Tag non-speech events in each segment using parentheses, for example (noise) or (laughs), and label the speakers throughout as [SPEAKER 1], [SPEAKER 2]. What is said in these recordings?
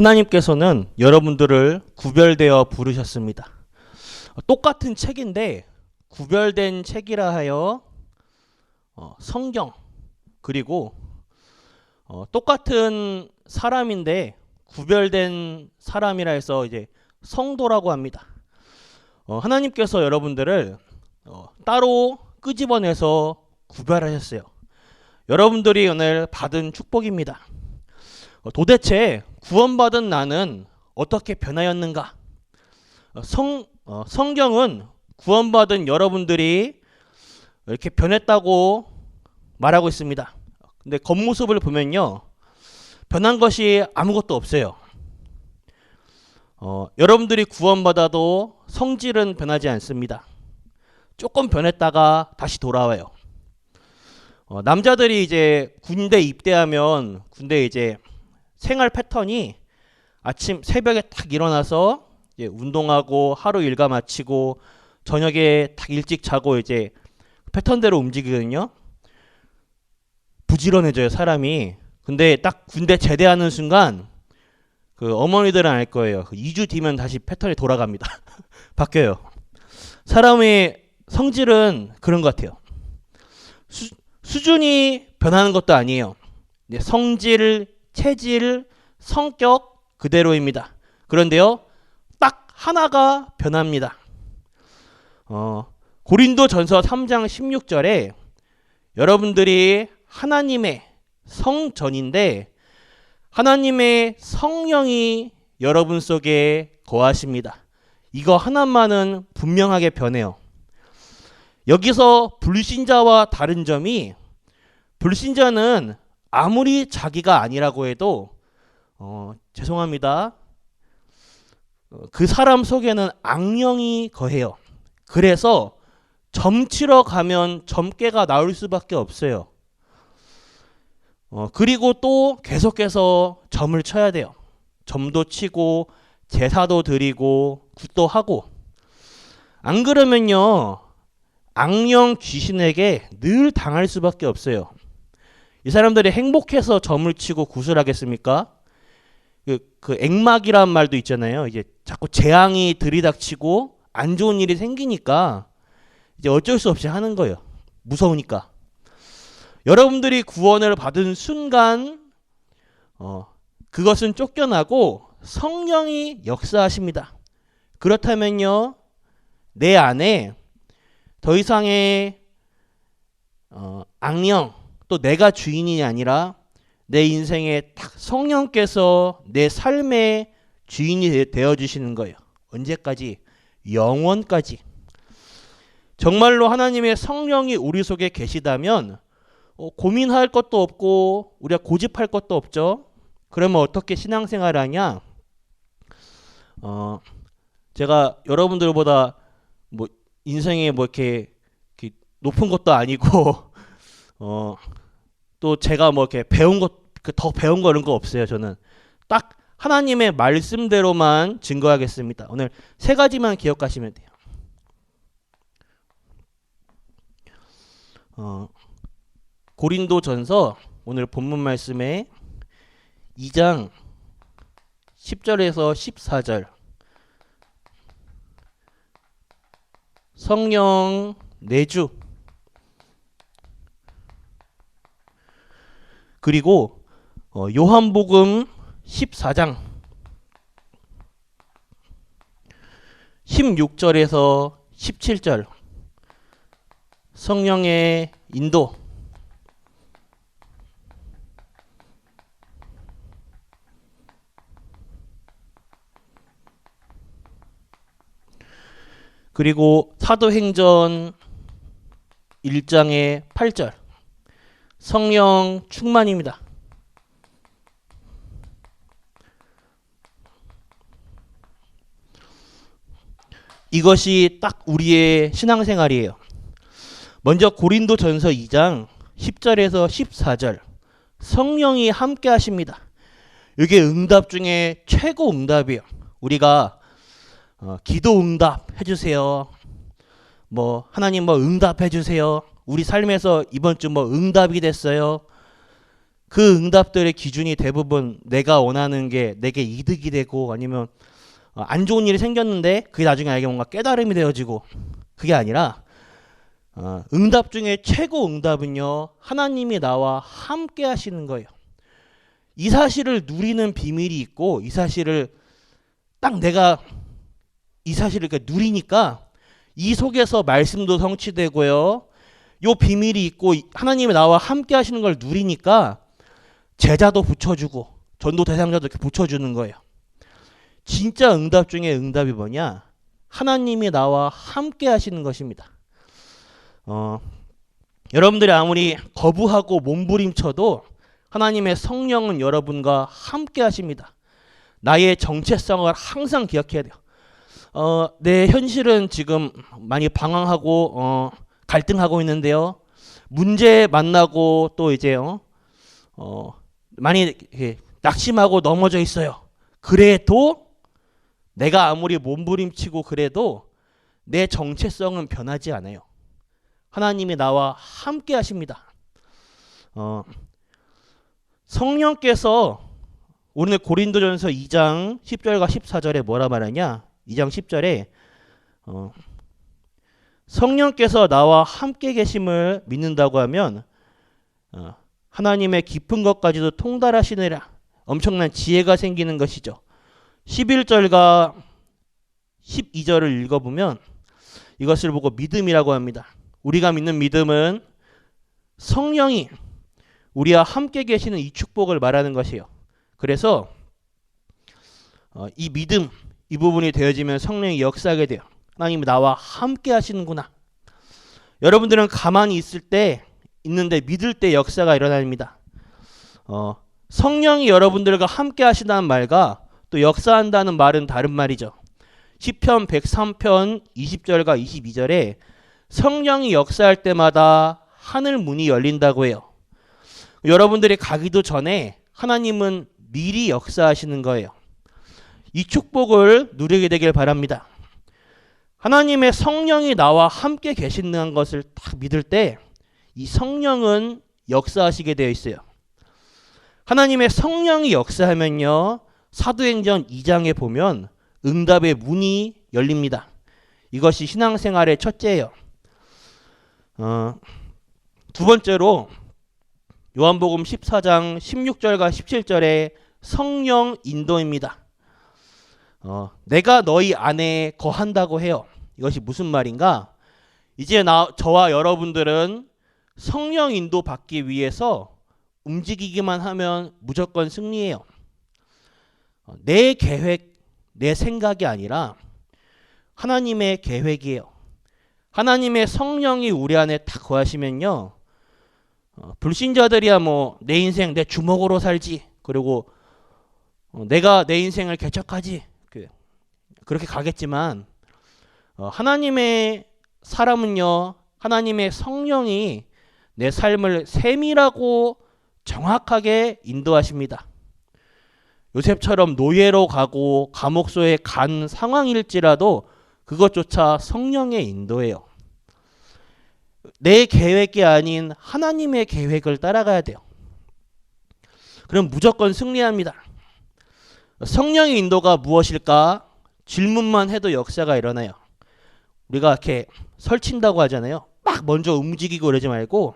[SPEAKER 1] 하나님께서는 여러분들을 구별되어 부르셨습니다. 똑같은 책인데 구별된 책이라 하여 어, 성경 그리고 어, 똑같은 사람인데 구별된 사람이라 해서 이제 성도라고 합니다. 어, 하나님께서 여러분들을 어, 따로 끄집어내서 구별하셨어요. 여러분들이 오늘 받은 축복입니다. 어, 도대체 구원받은 나는 어떻게 변하였는가? 어, 성, 어, 성경은 구원받은 여러분들이 이렇게 변했다고 말하고 있습니다. 근데 겉모습을 보면요. 변한 것이 아무것도 없어요. 어, 여러분들이 구원받아도 성질은 변하지 않습니다. 조금 변했다가 다시 돌아와요. 어, 남자들이 이제 군대 입대하면 군대 이제 생활 패턴이 아침 새벽에 딱 일어나서 이제 운동하고 하루 일과 마치고 저녁에 딱 일찍 자고 이제 패턴대로 움직이거든요. 부지런해져요 사람이. 근데 딱 군대 제대하는 순간 그 어머니들은 알 거예요. 그 2주 뒤면 다시 패턴이 돌아갑니다. (laughs) 바뀌어요. 사람의 성질은 그런 것 같아요. 수, 수준이 변하는 것도 아니에요. 네, 성질, 체질, 성격 그대로입니다. 그런데요, 딱 하나가 변합니다. 어, 고린도 전서 3장 16절에 여러분들이 하나님의 성전인데 하나님의 성령이 여러분 속에 거하십니다. 이거 하나만은 분명하게 변해요. 여기서 불신자와 다른 점이 불신자는 아무리 자기가 아니라고 해도 어, 죄송합니다. 어, 그 사람 속에는 악령이 거해요. 그래서 점치러 가면 점괘가 나올 수밖에 없어요. 어, 그리고 또 계속해서 점을 쳐야 돼요. 점도 치고 제사도 드리고 굿도 하고 안 그러면요 악령 귀신에게 늘 당할 수밖에 없어요. 이 사람들이 행복해서 점을 치고 굿을 하겠습니까? 그, 그 액막이란 말도 있잖아요. 이제 자꾸 재앙이 들이닥치고 안 좋은 일이 생기니까 이제 어쩔 수 없이 하는 거예요. 무서우니까. 여러분들이 구원을 받은 순간 어, 그것은 쫓겨나고 성령이 역사하십니다. 그렇다면요 내 안에 더 이상의 어, 악령 또 내가 주인이 아니라 내 인생에 딱 성령께서 내 삶의 주인이 되어 주시는 거예요. 언제까지? 영원까지. 정말로 하나님의 성령이 우리 속에 계시다면 어, 고민할 것도 없고 우리가 고집할 것도 없죠. 그러면 어떻게 신앙생활을 하냐? 어, 제가 여러분들보다 뭐 인생에 뭐 이렇게, 이렇게 높은 것도 아니고 (laughs) 어, 또 제가 뭐 이렇게 배운 것그더 배운 거 이런 거 없어요. 저는 딱 하나님의 말씀대로만 증거하겠습니다. 오늘 세 가지만 기억하시면 돼요. 어, 고린도 전서 오늘 본문 말씀에 2장 10절에서 14절 성령 내주 그리고 어, 요한복음 14장 16절에서 17절. 성령의 인도. 그리고 사도행전 1장의 8절 성령 충만입니다. 이것이 딱 우리의 신앙생활이에요. 먼저 고린도 전서 2장 10절에서 14절 성령이 함께 하십니다. 이게 응답 중에 최고 응답이에요. 우리가 어, 기도 응답 해주세요. 뭐 하나님 뭐 응답해 주세요. 우리 삶에서 이번 주 뭐 응답이 됐어요. 그 응답들의 기준이 대부분 내가 원하는 게 내게 이득이 되고 아니면 어, 안 좋은 일이 생겼는데 그게 나중에 나에게 뭔가 깨달음이 되어지고 그게 아니라 어, 응답 중에 최고 응답은요 하나님이 나와 함께 하시는 거예요. 이 사실을 누리는 비밀이 있고 이 사실을 딱 내가 이 사실을 누리니까 이 속에서 말씀도 성취되고요. 요 비밀이 있고 이- 하나님이 나와 함께 하시는 걸 누리니까 제자도 붙여주고 전도 대상자도 이렇게 붙여주는 거예요. 진짜 응답 중에 응답이 뭐냐? 하나님이 나와 함께 하시는 것입니다. 어, 여러분들이 아무리 거부하고 몸부림쳐도 하나님의 성령은 여러분과 함께 하십니다. 나의 정체성을 항상 기억해야 돼요. 어, 내 현실은 지금 많이 방황하고 어, 갈등하고 있는데요. 문제 만나고 또 이제 어, 어, 많이 낙심하고 넘어져 있어요. 그래도 내가 아무리 몸부림치고 그래도 내 정체성은 변하지 않아요. 하나님이 나와 함께 하십니다. 어, 성령께서 오늘 고린도전서 2장 10절과 14절에 뭐라 말하냐? 2장 10절에 어, 성령께서 나와 함께 계심을 믿는다고 하면 어, 하나님의 깊은 것까지도 통달하시느라 엄청난 지혜가 생기는 것이죠. 11절과 12절을 읽어보면 이것을 보고 믿음이라고 합니다. 우리가 믿는 믿음은 성령이 우리와 함께 계시는 이 축복을 말하는 것이에요. 그래서 어, 이 믿음 이 부분이 되어지면 성령이 역사하게 돼요. 하나님이 나와 함께 하시는구나. 여러분들은 가만히 있을 때 있는데 믿을 때 역사가 일어납니다. 어, 성령이 여러분들과 함께 하시다는 말과 또 역사한다는 말은 다른 말이죠. 시편 103편 20절과 22절에 성령이 역사할 때마다 하늘 문이 열린다고 해요. 여러분들이 가기도 전에 하나님은 미리 역사하시는 거예요. 이 축복을 누리게 되길 바랍니다. 하나님의 성령이 나와 함께 계신다는 것을 딱 믿을 때 이 성령은 역사하시게 되어 있어요. 하나님의 성령이 역사하면요. 사도행전 2장에 보면 응답의 문이 열립니다. 이것이 신앙생활의 첫째예요. 어, 두 번째로 요한복음 14장 16절과 17절에 성령 인도입니다. 어, 내가 너희 안에 거한다고 해요. 이것이 무슨 말인가? 이제 나 저와 여러분들은 성령 인도 받기 위해서 움직이기만 하면 무조건 승리해요. 어, 내 계획, 내 생각이 아니라 하나님의 계획이에요. 하나님의 성령이 우리 안에 딱 거하시면요. 어, 불신자들이야 뭐 내 인생 내 주먹으로 살지. 그리고 어, 내가 내 인생을 개척하지. 그, 그렇게 가겠지만 어, 하나님의 사람은요. 하나님의 성령이 내 삶을 세밀하고 정확하게 인도하십니다. 요셉처럼 노예로 가고 감옥소에 간 상황일지라도 그것조차 성령의 인도예요. 내 계획이 아닌 하나님의 계획을 따라가야 돼요. 그럼 무조건 승리합니다. 성령의 인도가 무엇일까? 질문만 해도 역사가 일어나요. 우리가 이렇게 설친다고 하잖아요. 막 먼저 움직이고 그러지 말고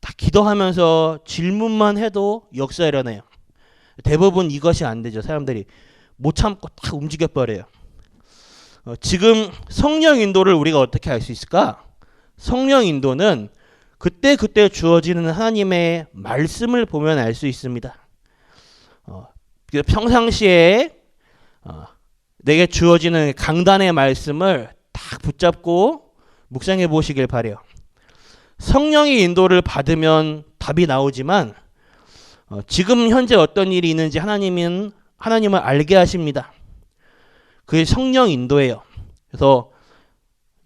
[SPEAKER 1] 다 기도하면서 질문만 해도 역사 일어나요. 대부분 이것이 안 되죠. 사람들이 못 참고 딱 움직여 버려요. 어, 지금 성령 인도를 우리가 어떻게 알 수 있을까? 성령 인도는 그때 그때 주어지는 하나님의 말씀을 보면 알 수 있습니다. 어, 그 평상시에 어, 내게 주어지는 강단의 말씀을 딱 붙잡고 묵상해 보시길 바래요. 성령의 인도를 받으면 답이 나오지만 어, 지금 현재 어떤 일이 있는지 하나님은 하나님을 알게 하십니다. 그게 성령 인도예요. 그래서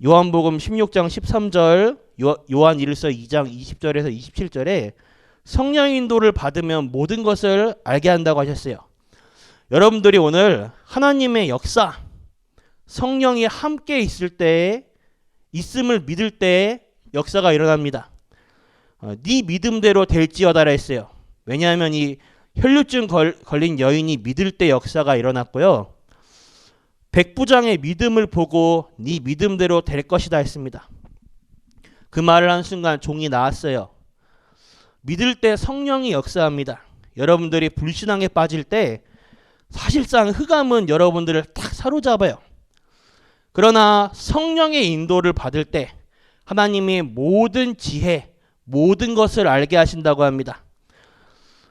[SPEAKER 1] 요한복음 16장 13절, 요, 요한 1서 2장 20절에서 27절에 성령 인도를 받으면 모든 것을 알게 한다고 하셨어요. 여러분들이 오늘 하나님의 역사, 성령이 함께 있을 때, 있음을 믿을 때 역사가 일어납니다. 어, 네 믿음대로 될지어다라 했어요. 왜냐하면 이 혈류증 걸, 걸린 여인이 믿을 때 역사가 일어났고요. 백부장의 믿음을 보고 네 믿음대로 될 것이다 했습니다. 그 말을 한 순간 종이 나왔어요. 믿을 때 성령이 역사합니다. 여러분들이 불신앙에 빠질 때 사실상 흑암은 여러분들을 탁 사로잡아요. 그러나 성령의 인도를 받을 때 하나님이 모든 지혜, 모든 것을 알게 하신다고 합니다.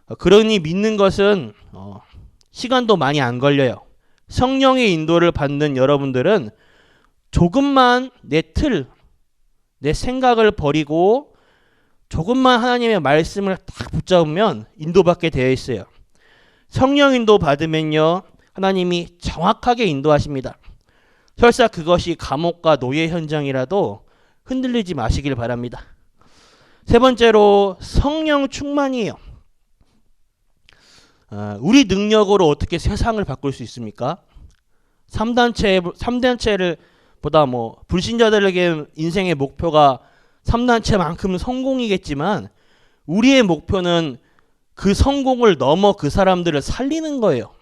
[SPEAKER 1] 어, 그러니 믿는 것은 어, 시간도 많이 안 걸려요. 성령의 인도를 받는 여러분들은 조금만 내 틀, 내 생각을 버리고 조금만 하나님의 말씀을 딱 붙잡으면 인도받게 되어 있어요. 성령 인도 받으면요. 하나님이 정확하게 인도하십니다. 설사 그것이 감옥과 노예 현장이라도 흔들리지 마시길 바랍니다. 세 번째로 성령 충만이에요. 아, 우리 능력으로 어떻게 세상을 바꿀 수 있습니까? 3단체 3단체를 보다 뭐 불신자들에게 인생의 목표가 3단체만큼 성공이겠지만 우리의 목표는 그 성공을 넘어 그 사람들을 살리는 거예요.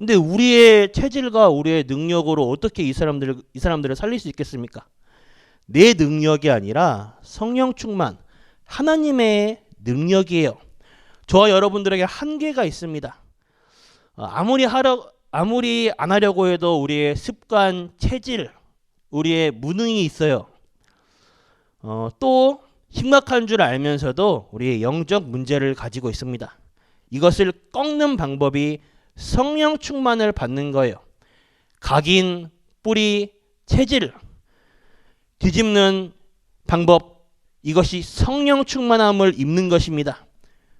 [SPEAKER 1] 근데 우리의 체질과 우리의 능력으로 어떻게 이 사람들을 이 사람들을 살릴 수 있겠습니까? 내 능력이 아니라 성령 충만 하나님의 능력이에요. 저와 여러분들에게 한계가 있습니다. 어, 아무리 하려 아무리 안 하려고 해도 우리의 습관, 체질, 우리의 무능이 있어요. 어, 또 심각한 줄 알면서도 우리의 영적 문제를 가지고 있습니다. 이것을 꺾는 방법이 성령 충만을 받는 거예요. 각인, 뿌리, 체질 뒤집는 방법 이것이 성령 충만함을 입는 것입니다.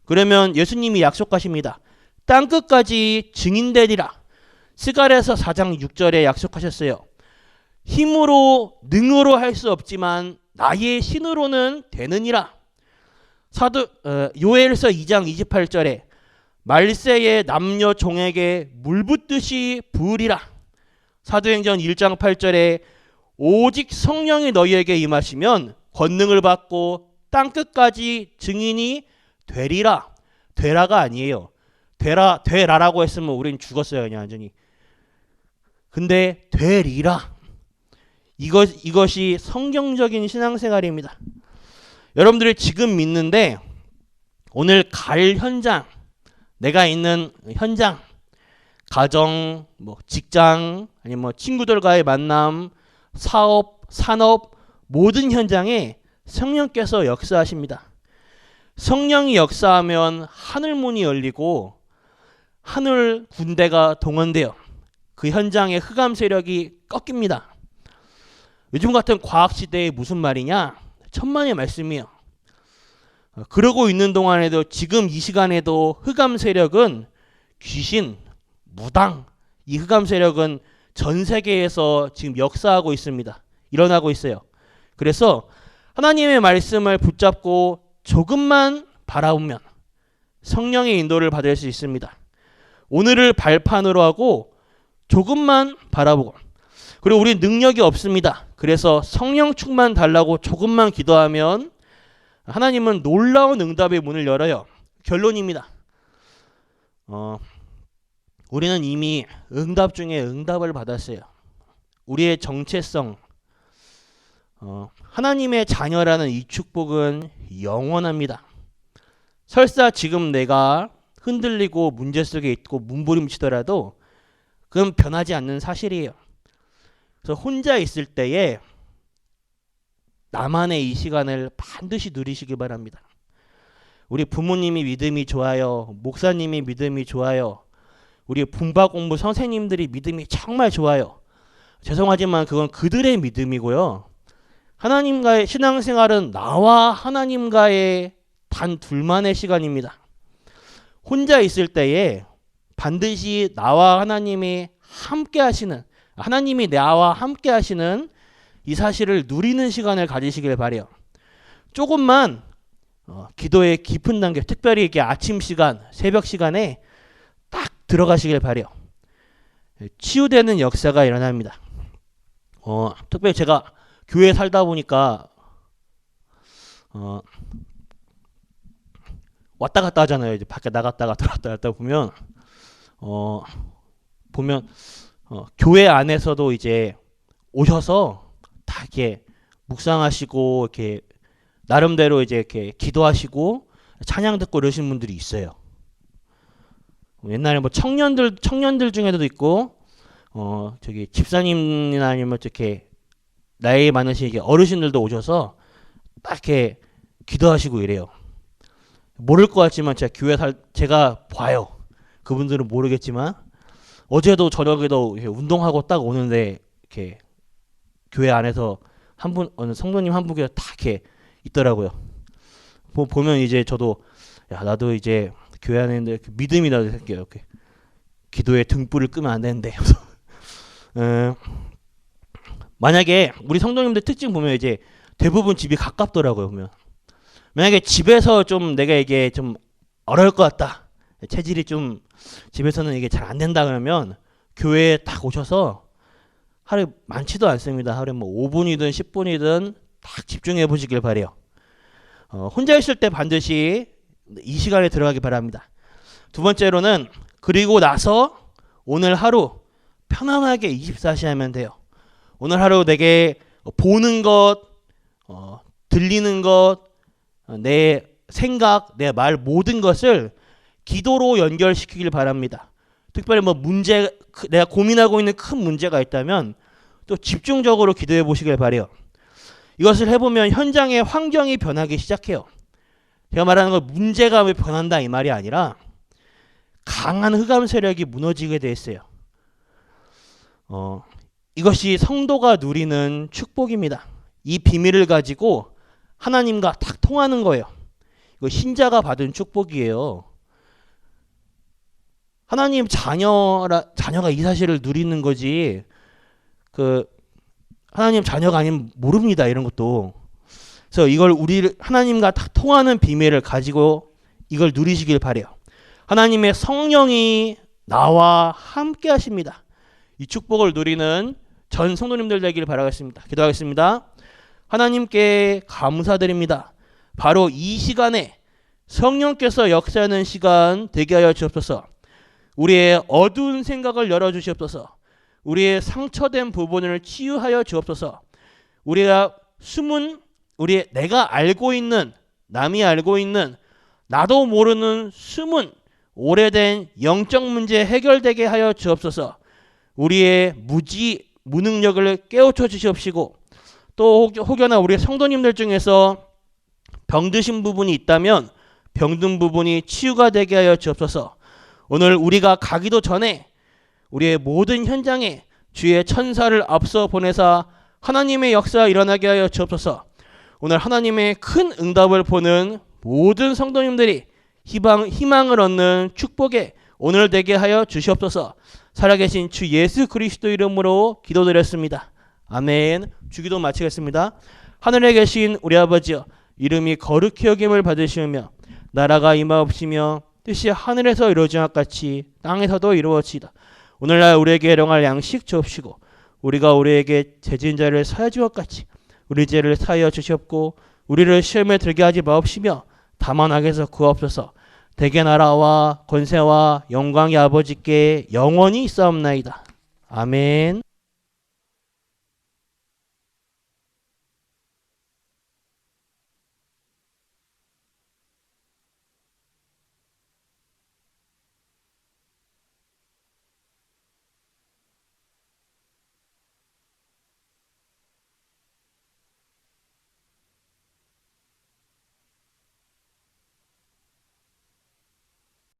[SPEAKER 1] 그러면 예수님이 약속하십니다. 땅 끝까지 증인되리라. 스가랴서 4장 6절에 약속하셨어요. 힘으로 능으로 할 수 없지만 나의 신으로는 되느니라. 사도 어, 요엘서 2장 28절에 말세의 남녀 종에게 물 붓듯이 부으리라. 사도행전 1장 8절에 오직 성령이 너희에게 임하시면 권능을 받고 땅 끝까지 증인이 되리라. 되라가 아니에요. 되라 되라라고 했으면 우린 죽었어요, 그냥 완전히. 근데 되리라. 이것 이것이 성경적인 신앙생활입니다. 여러분들이 지금 믿는데 오늘 갈 현장, 내가 있는 현장, 가정, 뭐 직장, 아니면 뭐 친구들과의 만남, 사업, 산업 모든 현장에 성령께서 역사하십니다. 성령이 역사하면 하늘 문이 열리고 하늘 군대가 동원되어 그 현장의 흑암 세력이 꺾입니다. 요즘 같은 과학 시대에 무슨 말이냐? 천만의 말씀이요. 어, 그러고 있는 동안에도 지금 이 시간에도 흑암 세력은 귀신, 무당, 이 흑암 세력은 전 세계에서 지금 역사하고 있습니다. 일어나고 있어요. 그래서 하나님의 말씀을 붙잡고 조금만 바라보면 성령의 인도를 받을 수 있습니다. 오늘을 발판으로 하고 조금만 바라보고 그리고 우리 능력이 없습니다. 그래서 성령 충만 달라고 조금만 기도하면 하나님은 놀라운 응답의 문을 열어요. 결론입니다. 어, 우리는 이미 응답 중에 응답을 받았어요. 우리의 정체성, 어, 하나님의 자녀라는 이 축복은 영원합니다. 설사 지금 내가 흔들리고 문제 속에 있고 문부림치더라도 그건 변하지 않는 사실이에요. 그래서 혼자 있을 때에 나만의 이 시간을 반드시 누리시기 바랍니다. 우리 부모님이 믿음이 좋아요. 목사님이 믿음이 좋아요. 우리 분바 공부 선생님들이 믿음이 정말 좋아요. 죄송하지만 그건 그들의 믿음이고요. 하나님과의 신앙생활은 나와 하나님과의 단 둘만의 시간입니다. 혼자 있을 때에 반드시 나와 하나님이 함께 하시는 하나님이 나와 함께 하시는 이 사실을 누리는 시간을 가지시길 바래요. 조금만 어, 기도의 깊은 단계, 특별히 이렇게 아침 시간, 새벽 시간에 딱 들어가시길 바래요. 치유되는 역사가 일어납니다. 어, 특별히 제가 교회 살다 보니까 어, 왔다 갔다 하잖아요. 이제 밖에 나갔다가 (laughs) 들어왔다 갔다 보면 어 보면 어, 교회 안에서도 이제 오셔서 다 이렇게 묵상하시고 이렇게 나름대로 이제 이렇게 기도하시고 찬양 듣고 이러신 분들이 있어요. 옛날에 뭐 청년들 청년들 중에도 있고 어 저기 집사님이나 아니면 이렇게 나이 많으신 이게 어르신들도 오셔서 딱 이렇게 기도하시고 이래요. 모를 것 같지만 제가 교회 살 제가 봐요. 그분들은 모르겠지만 어제도 저녁에도 운동하고 딱 오는데 이렇게 교회 안에서 한 분 어느 성도님 한 분이 다 이렇게 있더라고요. 보, 보면 이제 저도 야 나도 이제 교회 안에 있는데 믿음이 나도 생겨요. 이렇게 기도에 등불을 끄면 안 되는데. 음, (laughs) 만약에 우리 성도님들 특징 보면 이제 대부분 집이 가깝더라고요. 보면 만약에 집에서 좀 내가 이게 좀 어려울 것 같다. 체질이 좀 집에서는 이게 잘 안 된다 그러면 교회에 딱 오셔서 하루에 많지도 않습니다. 하루에 뭐 5분이든 10분이든 딱 집중해 보시길 바래요. 어, 혼자 있을 때 반드시 이 시간에 들어가기 바랍니다. 두 번째로는 그리고 나서 오늘 하루 편안하게 24시 하면 돼요. 오늘 하루 내게 보는 것, 어, 들리는 것, 어, 내 생각, 내 말 모든 것을 기도로 연결시키길 바랍니다. 특별히 뭐 문제, 크- 내가 고민하고 있는 큰 문제가 있다면 또 집중적으로 기도해 보시길 바래요. 이것을 해보면 현장의 환경이 변하기 시작해요. 제가 말하는 건 문제가 왜 변한다 이 말이 아니라 강한 흑암 세력이 무너지게 돼 있어요. 어, 이것이 성도가 누리는 축복입니다. 이 비밀을 가지고 하나님과 탁 통하는 거예요. 이거 신자가 받은 축복이에요. 하나님 자녀라 자녀가 이 사실을 누리는 거지. 그 하나님 자녀가 아니면 모릅니다. 이런 것도. 그래서 이걸 우리 하나님과 탁 통하는 비밀을 가지고 이걸 누리시길 바래요. 하나님의 성령이 나와 함께 하십니다. 이 축복을 누리는 전 성도님들 되기를 바라겠습니다. 기도하겠습니다. 하나님께 감사드립니다. 바로 이 시간에 성령께서 역사하는 시간 되게 하여 주옵소서. 우리의 어두운 생각을 열어 주시옵소서. 우리의 상처된 부분을 치유하여 주옵소서. 우리가 숨은 우리 내가 알고 있는 남이 알고 있는 나도 모르는 숨은 오래된 영적 문제 해결되게 하여 주옵소서. 우리의 무지 무능력을 깨우쳐 주시옵시고 또 혹- 혹여나 우리 성도님들 중에서 병드신 부분이 있다면 병든 부분이 치유가 되게 하여 주옵소서. 오늘 우리가 가기도 전에 우리의 모든 현장에 주의 천사를 앞서 보내사 하나님의 역사 일어나게 하여 주옵소서. 오늘 하나님의 큰 응답을 보는 모든 성도님들이 희망, 희망을 얻는 축복에 오늘 되게 하여 주시옵소서. 살아계신 주 예수 그리스도 이름으로 기도드렸습니다. 아멘. 주기도 마치겠습니다. 하늘에 계신 우리 아버지여 이름이 거룩히 여김을 받으시며 나라가 임하옵시며 뜻이 하늘에서 이루어진 것 같이 땅에서도 이루어지다. 오늘날 우리에게 일용할 양식 주옵시고 우리가 우리에게 죄진 자를 사해 주것 같이 우리 죄를 사하여 주시옵고 우리를 시험에 들게 하지 마옵시며 다만 악에서 구하옵소서 대개 나라와 권세와 영광이 아버지께 영원히 있사옵나이다. 아멘.